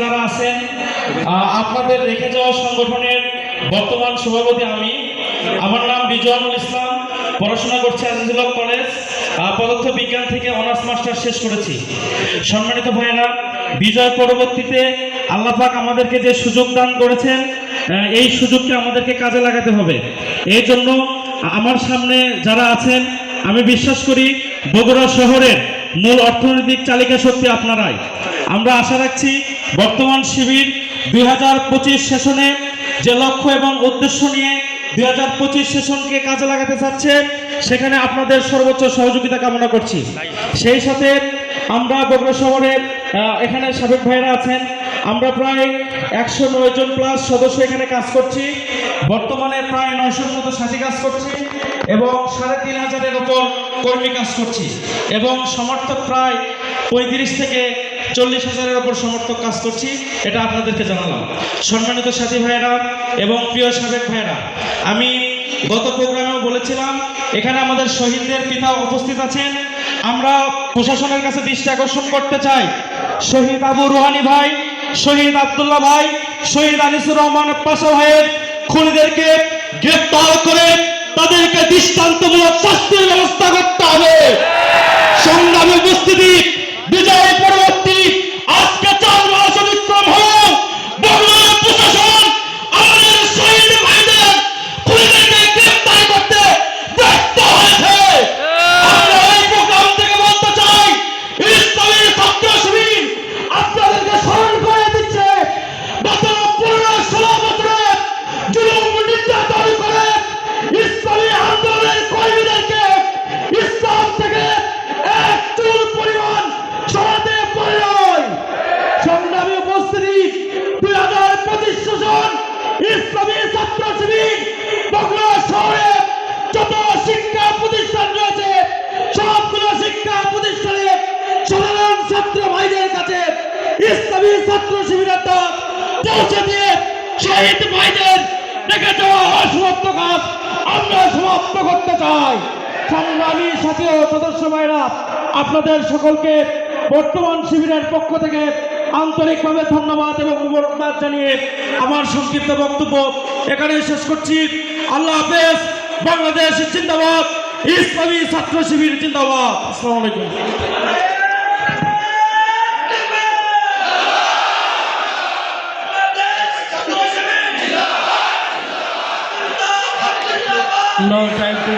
যারা আছেন আপনাদের রেখে যাওয়া সংগঠনের বর্তমান সভাপতি আমি। আমার নাম রিজওয়ানুল ইসলাম, পড়াশোনা করছি আজিজুল কলেজ পদার্থ বিজ্ঞান থেকে অনার্স মাস্টার শেষ করেছি। সম্মানিত ভাইয়েরা, বিজয় পরবর্তীতে আল্লাহ পাক আমাদেরকে যে সুযোগ দান করেছেন এই সুযোগকে আমাদেরকে কাজে লাগাতে হবে। এই জন্য আমার সামনে যারা আছেন, আমি বিশ্বাস করি বগুড়া শহরের মূল অর্থনৈতিক চালিকা শক্তি আপনারাই। আমরা আশা রাখছি বর্তমান শিবির দুই হাজার পঁচিশ সেশনে যে লক্ষ্য এবং উদ্দেশ্য নিয়ে দুই হাজার পঁচিশ সেশনকে কাজে লাগাতে চাচ্ছে, সেখানে আপনাদের সর্বোচ্চ সহযোগিতা কামনা করছি। সেই সাথে আমরা বগুড়া শহরের এখানে সাবেক ভাইরা আছেন। আমরা প্রায় একশো নয় জন প্লাস সদস্য এখানে কাজ করছি। বর্তমানে প্রায় নয়শোর মতো সাথী কাজ করছি এবং সাড়ে তিন হাজারের ওপর কর্মী কাজ করছি। এবং সমর্থক প্রায় পঁয়ত্রিশ থেকে চল্লিশ হাজারের ওপর সমর্থক কাজ করছি, এটা আপনাদেরকে জানালাম। সম্মানিত সাথী ভাইয়েরা এবং প্রিয় সাবেক ভাইয়েরা, আমি গত প্রোগ্রামেও বলেছিলাম, এখানে আমাদের শহীদদের পিতা উপস্থিত আছেন। আমরা প্রশাসনের কাছে দৃষ্টি আকর্ষণ করতে চাই। শহীদ আবু রুহানি ভাই, শহীদ আবদুল্লাহ ভাই, শহীদ আনিসুর রহমান পাশা ভাইয়ের খুনিদেরকে গ্রেপ্তার করে তাদেরকে দৃষ্টান্তমূলক শাস্তির ব্যবস্থা শিবির শহরে যত শিক্ষা প্রতিষ্ঠান রয়েছে, সবগুলো শিক্ষা কাছে শিবিরের রেখে যাওয়া আমরা করতে চাই। সদস্য ভাইরা, আপনাদের সকলকে বর্তমান শিবিরের পক্ষ থেকে আন্তরিকভাবে ধন্যবাদ এবং মুবারকবাদ জানিয়ে আমার সংক্ষিপ্ত বক্তব্য এখানে শেষ করছি। আল্লাহ হাফেজ, বাংলাদেশ জিন্দাবাদ ইসলামী ছাত্র শিবির জিন্দাবাদ। আসসালামু আলাইকুম। No time to